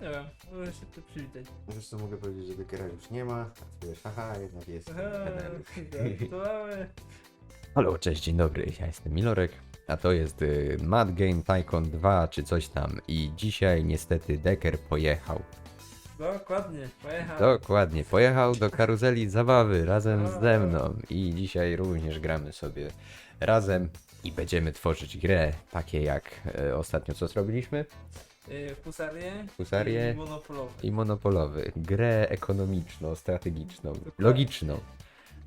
Nie wiem, może się tu przywitać. Wiesz co, mogę powiedzieć, że Dekera już nie ma, a ty wiesz, haha, jednak jest. Żartowałem. Halo, cześć, dzień dobry, ja jestem Milorek, a to jest y, Mad Game Tycoon 2 czy coś tam i dzisiaj niestety Decker pojechał. Dokładnie, pojechał. Dokładnie, pojechał do karuzeli zabawy razem ze mną i dzisiaj również gramy sobie razem i będziemy tworzyć grę, takie jak e, ostatnio co zrobiliśmy Husarię. Husarię. I monopolowy. i monopolowy, grę ekonomiczną, strategiczną, logiczną,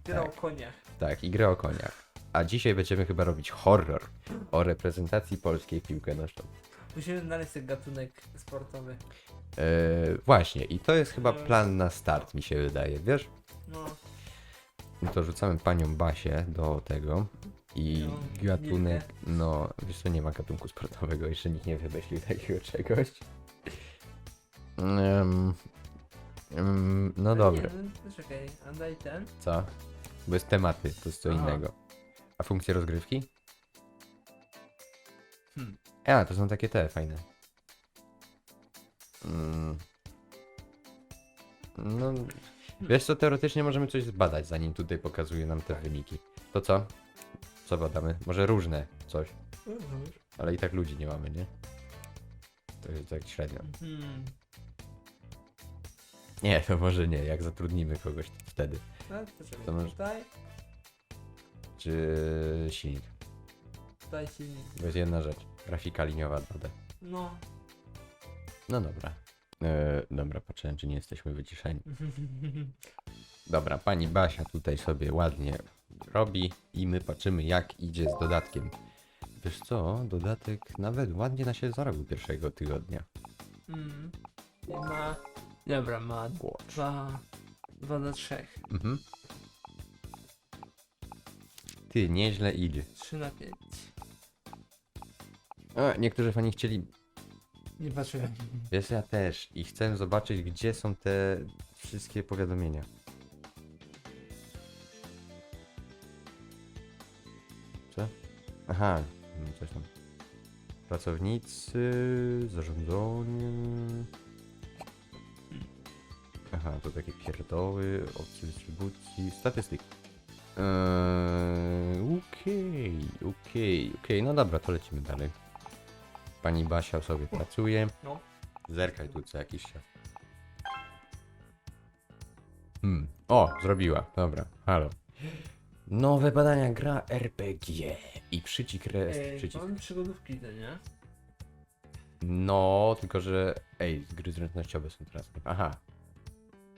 Gra o tak. koniach. tak, i grę o koniach. A dzisiaj będziemy chyba robić horror o reprezentacji polskiej w piłkę nożną. Musimy znaleźć ten gatunek sportowy. E, właśnie, i to jest chyba No. plan na start, mi się wydaje, wiesz? No, No to rzucamy panią Basię do tego i No, gatunek, no wiesz co, nie ma gatunku sportowego, jeszcze nikt nie wymyślił takiego czegoś. Em, em, no A dobra, Nie, no, czekaj, a daj ten. co? Bo jest tematy, to jest co Aha. innego. A funkcje rozgrywki? Hmm. A, to są takie te, fajne. Mm. No, wiesz co, teoretycznie możemy coś zbadać, zanim tutaj pokazuje nam te wyniki. To co? Co badamy? Może różne coś, ale i tak ludzi nie mamy, nie? To jest tak średnio. Hmm. Nie, to może nie, jak zatrudnimy kogoś to wtedy. No, to może- Tutaj, Czy silnik? tutaj silnik. To jest jedna rzecz. Grafika liniowa 2D. No. No dobra. E, dobra, patrzyłem, czy nie jesteśmy wyciszeni. Dobra, pani Basia tutaj sobie ładnie robi i my patrzymy jak idzie z dodatkiem. Wiesz co, dodatek nawet ładnie na się zarobił pierwszego tygodnia. Mm. I ma... Dobra, ma dwa... Dwa do trzech. Mhm. Ty, nieźle idzie. Trzy na pięć. A, niektórzy fani chcieli, Nie patrzyłem. wiesz, ja też i chcę zobaczyć gdzie są te wszystkie powiadomienia. Aha, mm, coś tam. Pracownicy, zarządzanie. Aha, to takie pierdoły, opcje dystrybucji, statystyki. Eee, Okej, okej, okej, no dobra, to lecimy dalej. Pani Basia sobie pracuje. No. Zerkaj tu co jakiś się. Hmm. O, zrobiła. Dobra, halo. Nowe badania gra RPG i przycisk rest, Ej, przycisk. mam przygodówki te, nie? No, tylko że. Ej, gry zręcznościowe są teraz. Aha.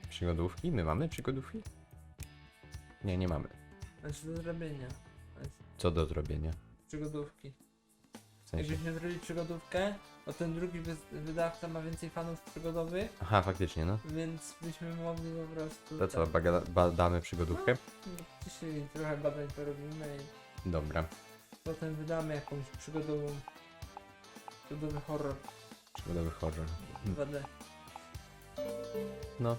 Przygodówki? My mamy przygodówki? Nie, nie mamy. Znaczy do zrobienia. Co do zrobienia? Przygodówki. W sensie. Jakbyśmy zrobili przygodówkę, bo ten drugi wy- wydawca ma więcej fanów przygodowych, Aha, faktycznie, no. więc byśmy mogli po prostu... To co, tak, badamy przygodówkę? Dzisiaj trochę badań porobimy i Dobra. potem wydamy jakąś przygodową... Przygodowy horror Przygodowy horror. 2D. No.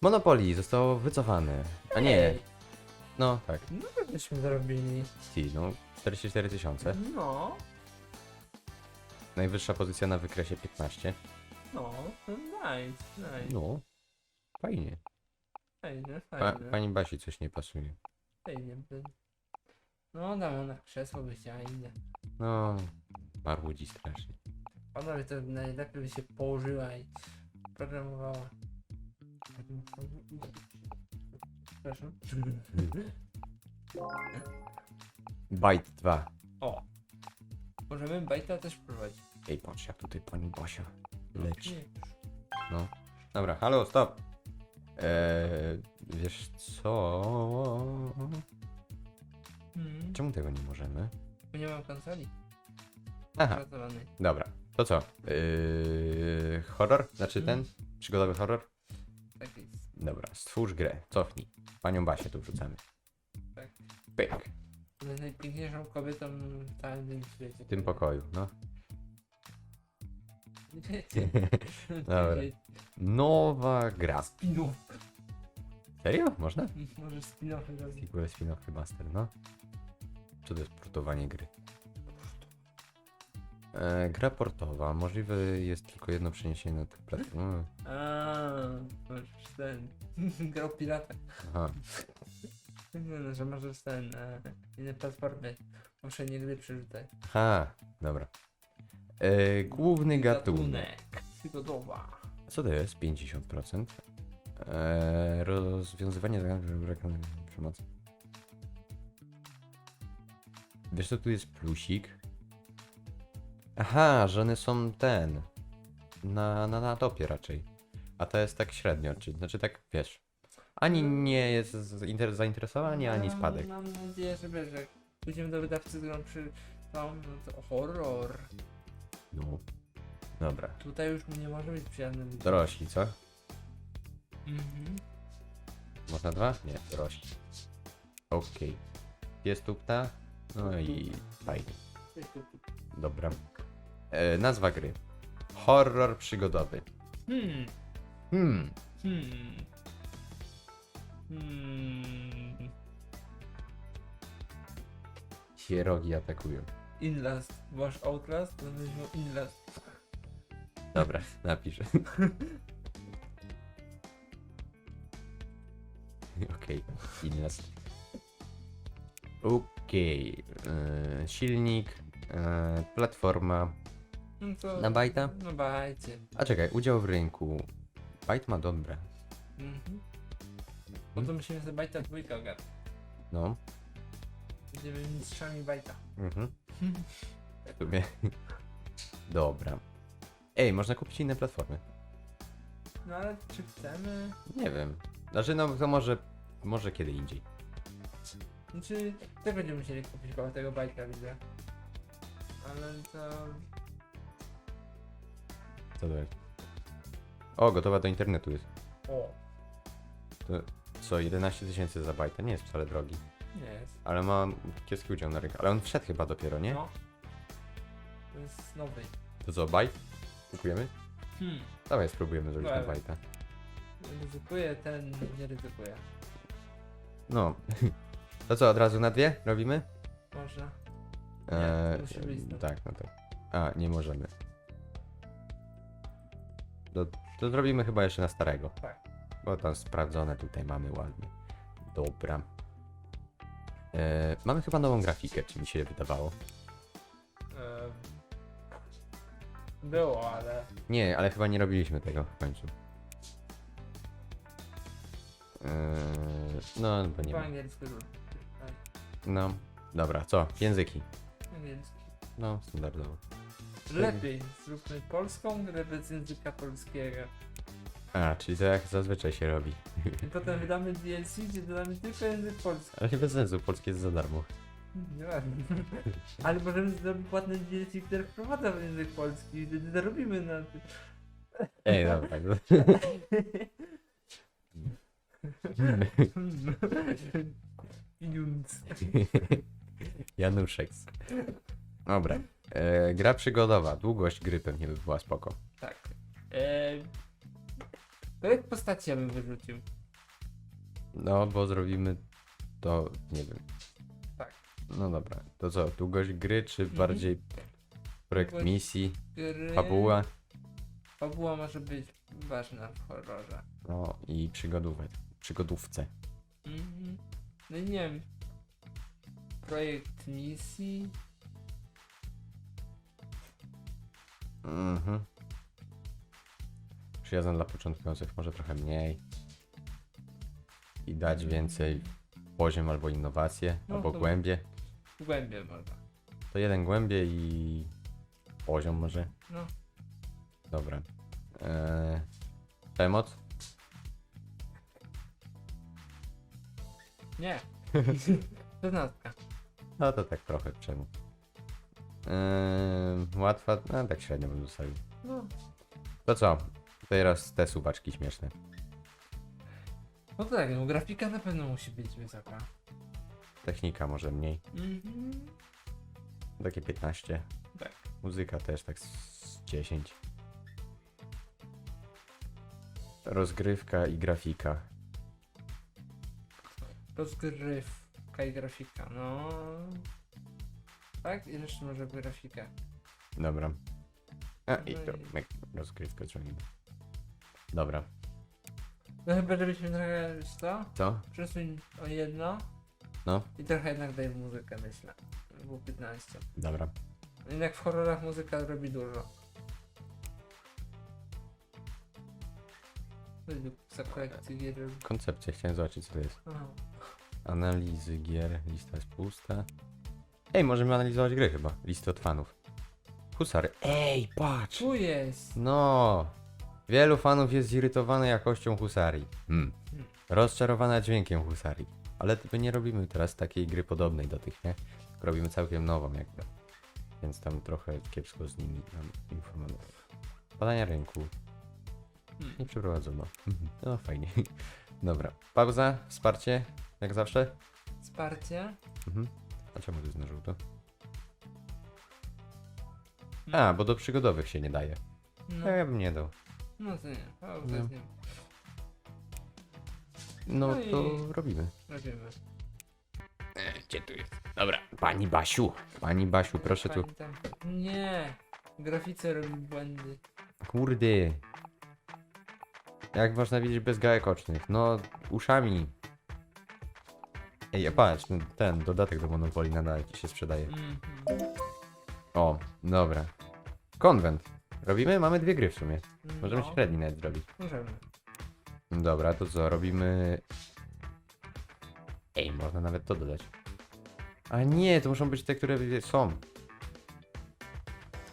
Monopoly zostało wycofane. A nie, Ej, no tak. No byśmy zrobili. Ci, no 44 tysiące. No, Najwyższa pozycja na wykresie 15. no, nice, nice. No. Fajnie. Fajnie, Pa, fajnie. pani Basi coś nie pasuje. Fajnie. No damy na krzesło by chciała inne. No. Marudzi strasznie. Panowie to najlepiej by się położyła i programowała. Przepraszam. Byte 2. O! Możemy bajta też prowadzić. Ej, patrz jak tutaj pani Basia leci. No. Dobra, halo, stop. Eee, wiesz co? Hmm. Czemu tego nie możemy? Bo nie mam konsoli. Aha, Pracowanej. dobra. To co? Eee, horror? Znaczy ten? Przygodowy horror? Tak jest. Dobra, stwórz grę. Cofnij. Panią Basię tu wrzucamy. Tak. Pyk. Najpiękniejszą kobietą w całym świecie. W tym pokoju, no. Dobra. Nowa gra. Spin-off. Serio? Można? Może spin-offy robić. Sequel, spin-off, remaster, no. Co to jest portowanie gry? E, gra portowa. Możliwe jest tylko jedno przeniesienie na tę platformę. A, możesz ten. Grał pirata. Aha. Nie no, że możesz ten. E, inne platformy. Poprzednie gry przerzucać. Aha, dobra. E, główny gatunek. Przygodowa. Co to jest? 50%. E, rozwiązywanie zagadnień przemocy. Wiesz co tu jest plusik? Aha, że one są ten. Na, na, na topie raczej. A to jest tak średnio, czy, znaczy tak wiesz. Ani nie jest zainteresowanie, ani Mam- spadek. Mam nadzieję, że jak pójdziemy do wydawcy, którą przy tam, no to horror. Dobra. Tutaj już nie może być przyjemny widok. Dorośli, co? Mhm. Można dwa? Nie, dorośli. Okej. Jest tu pta? No i fajnie. Dobra. E, nazwa gry. Horror przygodowy. Hmm. Hmm. Hmm. Hmm. Sierogi atakują. Inlast. Masz Outlast? Miał Inlast. Dobra, napisz. Okej, Inlast. Okej. e, Silnik. e, platforma. No to... Na bajta? No bajcie. A czekaj, udział w rynku. Bajt ma dobre. Mhm. No to musimy sobie bajta dwójka ogarnąć. No. Będziemy mistrzami bajta. Mhm. W sumie. Dobra. Ej, można kupić inne platformy. No ale czy chcemy? Nie wiem. Znaczy, no to może, może kiedy indziej. Znaczy, też będziemy musieli kupić koło tego bajka, widzę. Ale to... Co to jest? O, gotowa do internetu jest. O, Co, 11 tysięcy za bajta? Nie jest wcale drogi. nie jest. Ale ma kiepski udział na rynku. Ale on wszedł chyba dopiero, nie? No. To jest nowy. To co, bajt? Kupujemy? Hmm. Dawaj, spróbujemy zrobić na Dawaj. bajta. Ryzykuje, ten nie ryzykuje. No. To co, od razu na dwie robimy? Można. Eee, to musi być no. tak, no tak. A, nie możemy. To, to zrobimy chyba jeszcze na starego. Tak. Bo tam sprawdzone tutaj mamy ładnie. Dobra. Eee, mamy chyba nową grafikę, czy mi się wydawało. Em, Było, ale... Nie, ale chyba nie robiliśmy tego w końcu. Eee, no, bo nie Po angielsku tak, No, dobra, co? Języki. Angielski. No, standardowo. Lepiej, zróbmy polską grę bez języka polskiego. A, czyli to jak zazwyczaj się robi. I potem wydamy DLC, gdzie dodamy tylko język polski. Ale nie bez sensu, polskie jest za darmo. Ale możemy zrobić płatne DLC, które wprowadza w język polski i wtedy zarobimy na tym. Ej, dobra. no. Pieniądz. Januszek. Dobra. E, gra przygodowa. Długość gry pewnie by była spoko. Tak. Eee, projekt postaci ja bym wyrzucił. No, bo zrobimy to, nie wiem. No dobra. To co, długość gry, czy Mhm. bardziej projekt Długość misji, Gry... fabuła? Fabuła może być ważna w horrorze. No i przygodówek. Przygodówce. Mhm. No i nie wiem. Projekt misji. Mhm. Przyjazna dla początkujących może trochę mniej. I dać więcej poziom albo innowacje, No albo to- głębie. Głębie można. To jeden głębie i poziom może. No. Dobra. Eee, przemoc? Nie. Szesnastka. No to tak trochę przemoc. Eee, łatwa? No tak średnio bym zostawił. No. To co? Teraz te suwaczki śmieszne. No tak, no grafika na pewno musi być wysoka. Technika może mniej. Mhm. Takie 15. Tak. Muzyka też tak z 10. Rozgrywka i grafika. Rozgrywka i grafika, no. Tak? I jeszcze może grafika. Dobra. A, i No to i- rozgrywkę zrobimy. Dobra. No chyba żebyśmy trochę co? Co? Przesuń o jedno. No. I trochę jednak daj w muzykę, myślę. Było 15. Dobra. Jednak w horrorach muzyka robi dużo. Za kolekcji gier. Koncepcja, chciałem zobaczyć co to jest. Aha. Analizy gier, lista jest pusta. Ej, możemy analizować gry chyba. Listy od fanów. Husary. Ej, patrz! Tu jest! No! Wielu fanów jest zirytowane jakością husarii. Hmm. Hmm. Rozczarowana dźwiękiem husarii. Ale my nie robimy teraz takiej gry podobnej do tych, nie? Tylko robimy całkiem nową jakby. Więc tam trochę kiepsko z nimi nam informował. Badania rynku. Hmm. Nie przeprowadzono. No fajnie. Dobra. Pauza, wsparcie, jak zawsze. Wsparcie. Mhm. A czemu to jest na żółto? A, bo do przygodowych się nie daje. No, No ja bym nie dał. no to nie. To No. jest nie. No No i- to robimy. Robimy. E, Gdzie tu jest? Dobra, pani Basiu. Pani Basiu, proszę tu. Pani tam- Nie! Grafice robi błędy. Kurde. Jak można widzieć bez gałek ocznych? No, uszami. Ej, a patrz, no, ten dodatek do Monopoly nadal ci się sprzedaje. Mhm. O, dobra. Konwent. Robimy? Mamy dwie gry w sumie. Możemy No, średni nawet zrobić. Możemy. Dobra, to co, robimy... Ej, można nawet to dodać. A nie, to muszą być te, które są.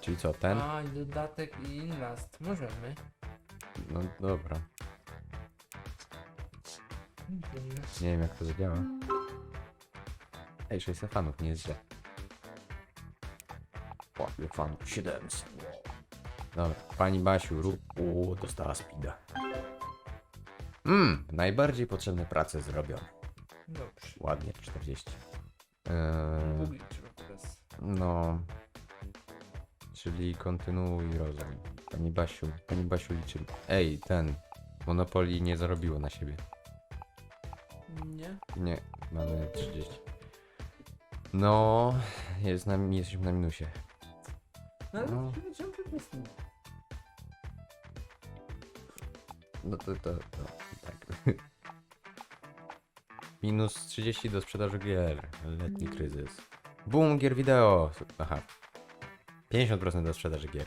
Czyli co, ten? A, i dodatek i Inlast. Możemy. No dobra. Nie wiem jak to zadziała. Ej, 600 fanów, nie jest źle. Ile fanów? 700. Dobra, pani Basiu, rób... O, dostała speeda. Mmm, najbardziej potrzebne prace zrobione. Dobrze. Ładnie, 40. Eee, teraz. no... Czyli kontynuuj rozum. Pani Basiu, pani Basiu liczy. Ej, ten... Monopoly nie zarobiło na siebie. Nie? Nie, mamy 30. No, jest na, jesteśmy na minusie. No ale No. no. to nic? No to, to, to. Minus 30 do sprzedaży gier. Letni kryzys. Boom, gier wideo. Aha. 50% do sprzedaży gier.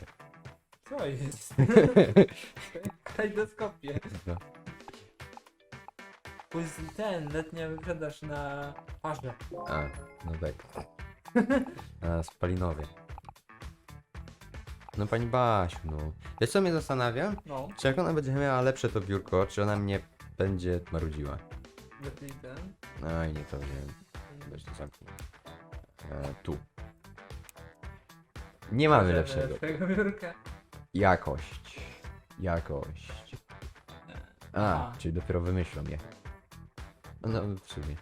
Co jest? Kajdoskopie. No. Pójdź ten, letnia wyprzedaż na parze. A, no tak. A, spalinowie. No pani Basiu, no. Wiesz co mnie zastanawia? No, Czy jak ona będzie miała lepsze to biurko, czy ona mnie będzie marudziła? Lepiej ten. No i nie to wiem. Weź to zamknij. E, tu. Nie mamy lepszego. Lepszego biurka. Jakość. Jakość. A, Aha. czyli dopiero wymyślą je. No, w sumie.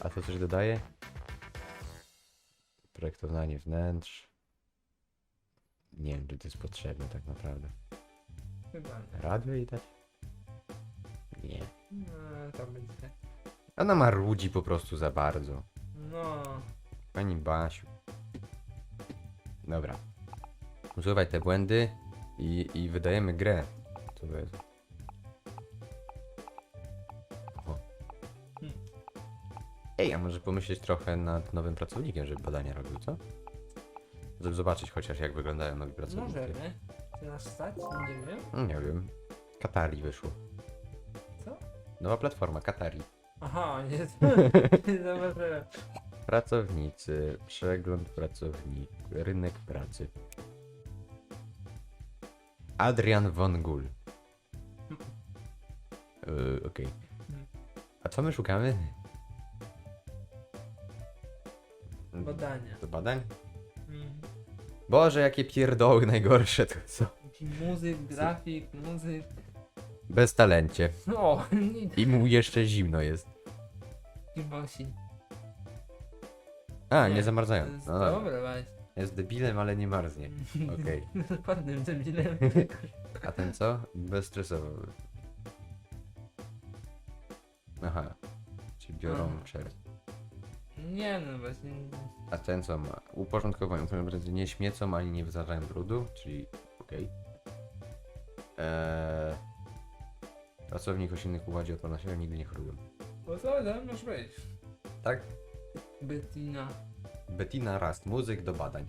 A to coś dodaje? Projektowanie wnętrz. Nie wiem, czy to jest potrzebne tak naprawdę. Chyba nie. Radio i dać? Nie. No, to będzie. Ona marudzi po prostu za bardzo. No. Pani Basiu. Dobra. Usuwaj te błędy i, i wydajemy grę. Co to jest? O. Hmm. Ej, a może pomyśleć trochę nad nowym pracownikiem, żeby badania robił, co? Żeby zobaczyć chociaż jak wyglądają nowi pracownicy. Możemy. Czy nas stać? Nie wiem. Nie wiem. Katari wyszło. Nowa platforma Katari. Aha, nie, nie zauważyłem. Pracownicy, przegląd pracowników, rynek pracy. Adrian von Gull. Yy, Okej. A co my szukamy? Badania. Do badań? Mm. Boże, jakie pierdoły najgorsze to co? Muzyk, grafik, muzyk. Bez talencie. O, nic. I mu jeszcze zimno jest. I bosi. A, Nie, nie, zamarzają. jest No, dobra. weź. jest debilem, ale nie marznie. Okej. Ładnym debilem. A ten co? Bezstresowy. Aha. Czyli biorą Aha. czerw. Nie no właśnie. A ten co ma? Utworzone nie śmiecą ani nie wyzarzają brudu, czyli okej. Eee, pracownik o silnych uwadzi odpornościowej nigdy nie chorują. Bo co tam masz wejść? Tak? Bettina. Bettina Rast, muzyk do badań.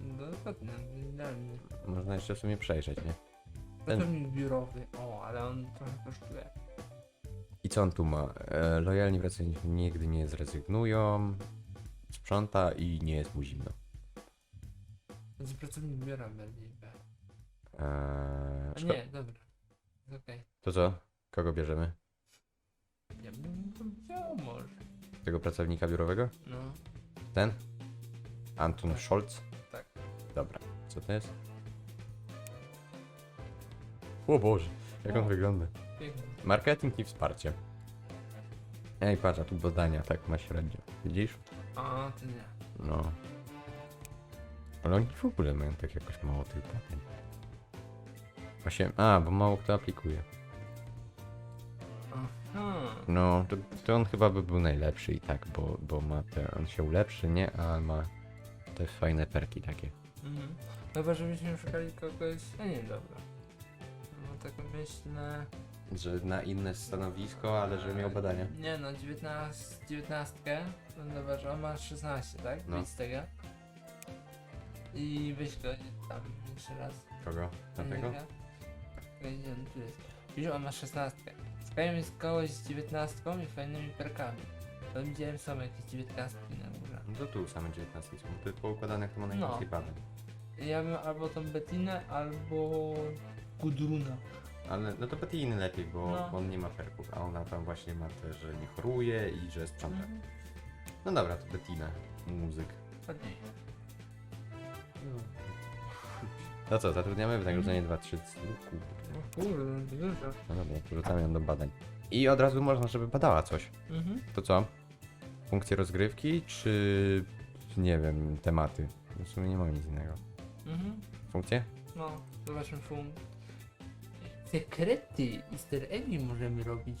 No dokładnie, idealnie. Można jeszcze w sumie przejrzeć, nie? Pracownik biurowy. O, ale on trochę kosztuje. I co on tu ma? E, lojalni pracownicy nigdy nie zrezygnują, sprząta i nie jest mu zimno. To jest pracownik biura. B. Eee, A szko- nie, dobra. Okej. To co? Kogo bierzemy? Ja bym to wziął może. Tego pracownika biurowego? No, Ten? Anton Tak. Scholz? tak. Dobra, co to jest? O Boże, jak on O. wygląda. Pięknie. Marketing i wsparcie. Ej, patrz, a tu badania, tak ma średnio. Widzisz? A, to nie. No. Ale oni w ogóle mają tak jakoś mało tych badań. Właśnie, a, bo mało kto aplikuje. Aha. No, to, to on chyba by był najlepszy i tak, bo, bo ma te, on się ulepszy, nie? A ma te fajne perki takie. Mhm. Chyba, żebyśmy szukali kogoś. A nie, dobra. No tak myślę. Że na inne stanowisko, ale że miał badania. Nie no, 19, 19 Dobra, że on ma 16, tak? No. No. z tego. I weź go tam jeszcze raz. Kogo? Tamtego? Czekaj, Gdzie on ma 16. Skajmy jest kogoś z 19 i fajnymi perkami. To widziałem są jakieś 19 na górze. No to tu same 19 są. To jest poukładane jak to ma No. najwięcej badań. Ja bym albo tą Betinę, albo Gudruna. Ale no to Betty lepiej, bo No. on nie ma perków, a ona tam właśnie ma te, że nie choruje i że sprząta. Mhm. No dobra, to Bettina, muzyk. Ładnie. No co, zatrudniamy wynagrodzenie Mhm. 2-3 kurde. O kurde, dużo. No dobra, wrzucamy ją do badań. I od razu można, żeby badała coś. Mhm. To co? Funkcje rozgrywki, czy nie wiem, tematy? W sumie nie mam nic innego. Mhm. Funkcje? No, zobaczmy fum. Sekrety, easter eggi możemy robić.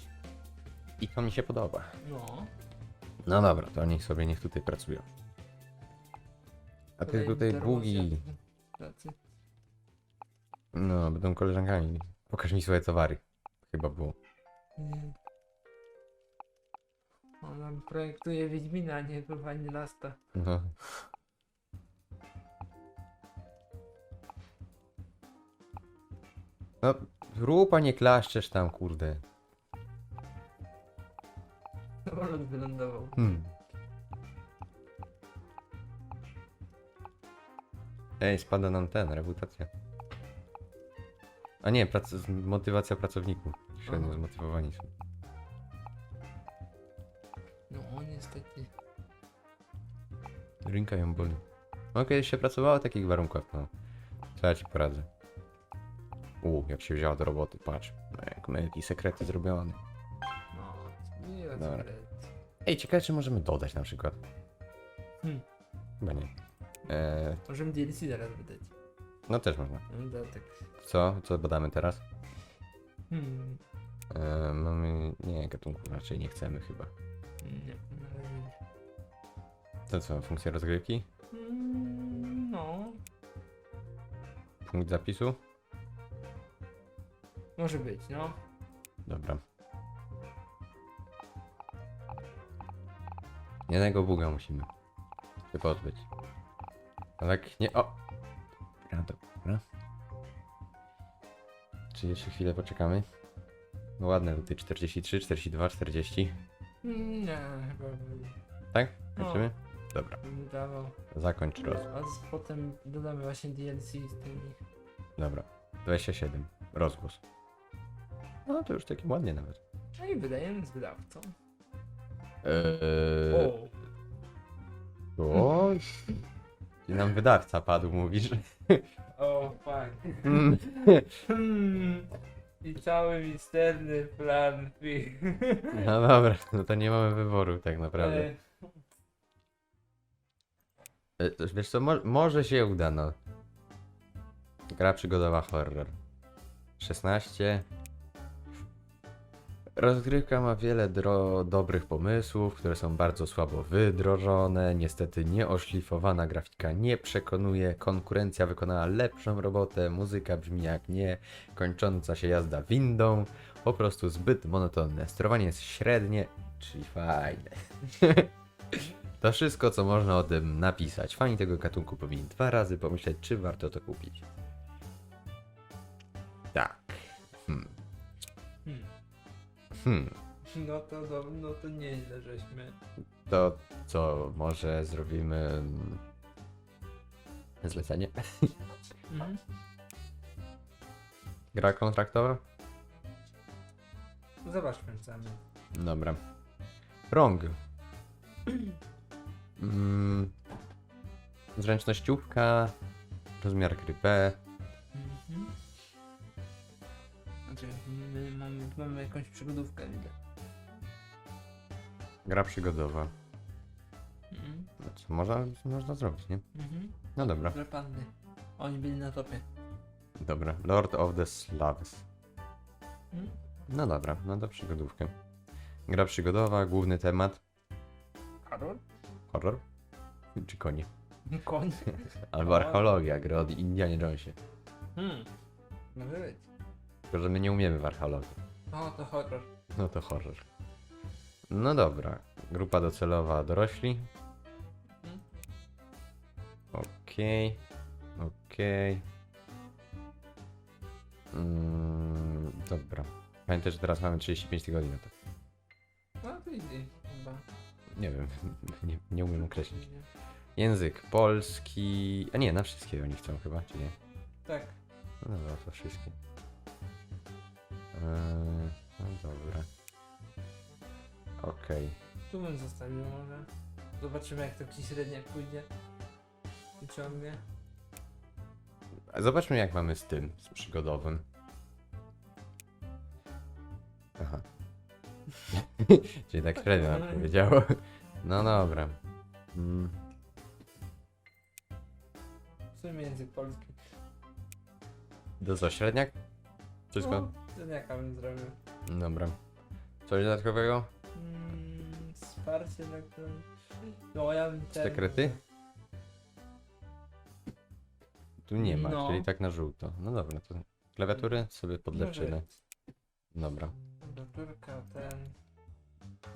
I to mi się podoba. No. No dobra, to niech sobie niech tutaj pracują. A ty tutaj promocja. bugi. Tacy. No, będą koleżankami. Pokaż mi swoje towary. Chyba było. Ona projektuje Wiedźmina, a nie pływanie lasta. No. No, rób, a nie klaszczesz tam, kurde. Samolot wylądował. Hmm. Ej, spada nam ten, reputacja. A nie, prac motywacja pracowników. Średnio Aha. zmotywowani są. No niestety. Rynka ją boli. No kiedyś się pracowało w takich warunkach, no. Co ja ci poradzę? U, jak się wzięła do roboty, patrz. No, jak my jakieś sekrety zrobione. No, nie Dobra. Ej, ciekawe czy możemy dodać na przykład. Hmm. Chyba nie. Eee, Możemy DLC teraz wydać. No też można. No tak. Co? Co badamy teraz? Hmm. Eee, mamy... Nie, gatunku raczej nie chcemy chyba. Nie. To co, funkcja rozgrywki? Mm, No, Punkt zapisu? może być, no. Dobra. Jednego buga musimy się pozbyć. Ale tak nie... O! Czy jeszcze chwilę poczekamy? No ładne tutaj 43, 42, 40. Mm, Nie, chyba bym Tak? No. Kończymy? Dobra, dawał. zakończ roz. A z, potem dodamy właśnie DLC z tymi. Dobra. 27. Rozgłos. No to już takie ładnie nawet. No i wydajemy z wydawcą. Eee, O! o, I nam wydawca padł, mówisz. Mm. Hmm. I cały misterny plan. No dobra, no to nie mamy wyboru tak naprawdę. E, E, to Wiesz co, mo może się uda, no. Gra przygodowa horror. 16. Rozgrywka ma wiele dobrych pomysłów, które są bardzo słabo wydrożone. Niestety nieoszlifowana grafika nie przekonuje. Konkurencja wykonała lepszą robotę. Muzyka brzmi jak nie. Kończąca się jazda windą. Po prostu zbyt monotonne. Sterowanie jest średnie, czyli fajne. to wszystko, co można o tym napisać. Fani tego gatunku powinni dwa razy pomyśleć, czy warto to kupić. Hmm. No to, do, no to nieźle, żeśmy. To co, może zrobimy zlecenie? Mhm. Gra kontraktowa? Zobaczmy sami. Dobra. Rąg. Mm. Zręcznościówka. Rozmiar gry B. Mhm. My mamy, mamy jakąś przygodówkę, widzę. Gra przygodowa. Mhm. No można, można zrobić, nie? Mhm. No dobra. Które panny. Oni byli na topie. Dobra. Lord of the Slavs. Mhm. No dobra, no to przygodówkę. Gra przygodowa, główny temat. Karol? Horror? Czy konie? Koń? Albo archeologia, gry od Indianie Jonesie. Hmm. Może być. Tylko, że my nie umiemy w archeologii. O, to horror. No to horror. No dobra. Grupa docelowa dorośli. Mhm. Okej. Okej. Mm, dobra. Pamiętaj, że teraz mamy 35 tygodni na to. No to idzie chyba. Nie wiem, nie, nie umiem określić. Język polski. A nie, na wszystkie oni chcą chyba, czy nie? Tak. No dobra, to wszystkie. Eee, no dobra. Okej. Tu bym zostawił może. Zobaczymy jak to ci średniak pójdzie. Wyciągnie. A Zobaczmy jak mamy z tym, z przygodowym. Aha. Czyli tak średnio nam powiedziało. No dobra. Mm, W sumie język polski. To co, średniak? Wszystko? No, średniaka bym zrobił. Dobra. Coś dodatkowego? Mm, wsparcie na którym... No ja bym ten... Sekrety? Tu nie ma, No. czyli tak na żółto. No dobra, to klawiatury sobie podlepszymy. Może. Dobra. Klawiaturka, ten...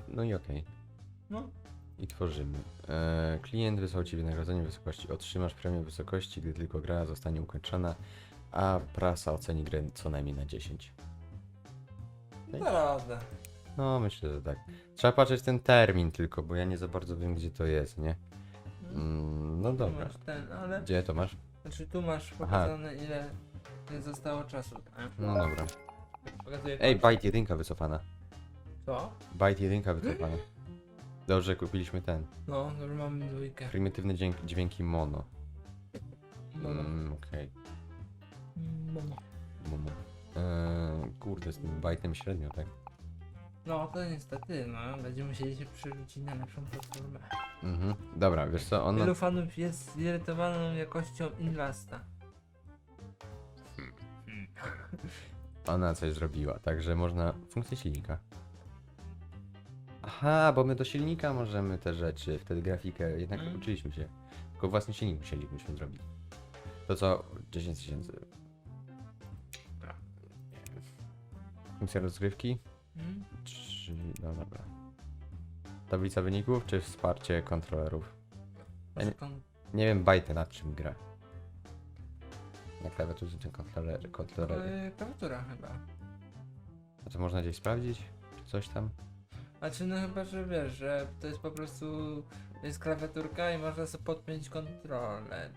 No i okej. No. I tworzymy. E, klient wysłał Ci wynagrodzenie w wysokości. Otrzymasz premię w wysokości, gdy tylko gra zostanie ukończona, a prasa oceni grę co najmniej na 10. Radę. No, myślę, że tak. Trzeba patrzeć ten termin tylko, bo ja nie za bardzo wiem, gdzie to jest, nie? Mm, no Tu dobra. Masz ten, ale... Gdzie to masz? Znaczy tu masz pokazane ile... ile zostało czasu. No dobra. Pokazuję Ej, byte jedynka wycofana. Co? Byte jedynka wycofana. Dobrze, kupiliśmy ten. No, już mamy dwójkę. Prymitywne dźwięki, dźwięki mono. No, no. Mm, Okej. Mono. Mono. Eee, kurde, z tym bajtem średnio, tak? No to niestety, no, będziemy musieli się przerzucić na lepszą platformę. Mhm. Dobra, wiesz co, ono... Wielu fanów jest zirytowaną jakością Inlasta. Ona coś zrobiła, także można... Funkcję silnika. Aha, bo my do silnika możemy te rzeczy, wtedy grafikę, jednak Mm. uczyliśmy się. Tylko własny silnik musielibyśmy zrobić. To co, 10 tysięcy. Funkcja rozgrywki? Hmm? Czy... No dobra. Tablica wyników, czy wsparcie kontrolerów? Może kon... Nie wiem, bajty nad czym gra. Na klawiaturze ten kontroler, kontrolery. Yy, klawiatura chyba. A to można gdzieś sprawdzić? Czy coś tam? Znaczy no chyba, że wiesz, że to jest po prostu jest klawiaturka i można sobie podpiąć kontrolę.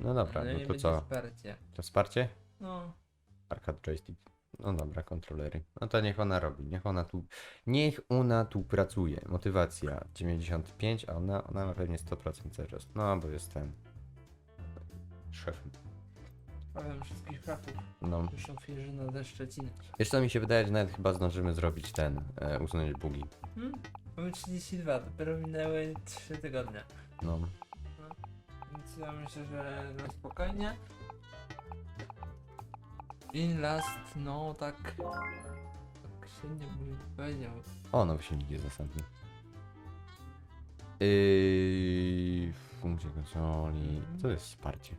No dobra, ale no nie to co? wsparcie. To wsparcie? No, Arcade joystick. No dobra, kontrolery. No to niech ona robi, niech ona tu, niech ona tu pracuje. Motywacja 95, a ona, ona ma pewnie 100% zaraz. No, bo jest ten szefem. powiem wszystkich fratów. No. Zresztą Firzyna ze Szczecina. Wiesz co mi się wydaje, że nawet chyba zdążymy zrobić ten, e, usunąć bugi. Hmm? Mamy 32, dopiero minęły 3 tygodnie. No. Więc ja myślę, że na spokojnie. In last, no tak. tak się nie mówi, powiedział. O, nowy silnik jest następny. Yy, funkcja konsoli. Co to jest wsparcie?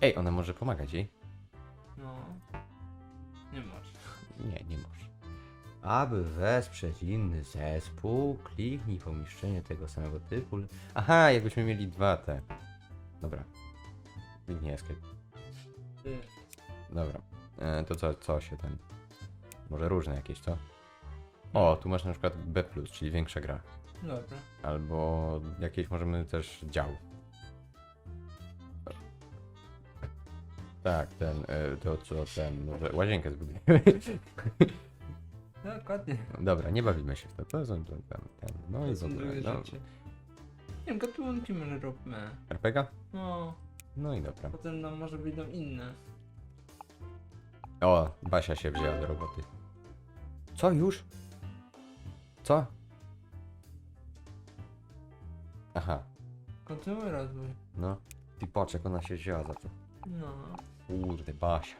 Ej, ona może pomagać jej? No. Nie masz. Nie, nie może. Aby wesprzeć inny zespół, kliknij w umieszczenie tego samego typu. Aha, jakbyśmy mieli dwa te. Dobra. Kliknij escape. Ty. Dobra. E, to co, co się ten... Może różne jakieś, co? O, tu masz na przykład B+, czyli większa gra. Dobra. Albo jakieś możemy też dział. Tak, ten, e, to co ten, może łazienkę zbudujemy. Dokładnie. Dobra, nie bawimy się w to, to są ten, ten, ten. no i w ogóle, drugie no. rzeczy. Nie wiem, gatunki może róbmy. RPG? No, No i dobra. potem nam może wyjdą inne. O, Basia się wzięła do roboty. Co już? Co? Aha, Kontynuuj rozwój. no. Ty poczek, ona się wzięła za to. No. Kurde, Basia.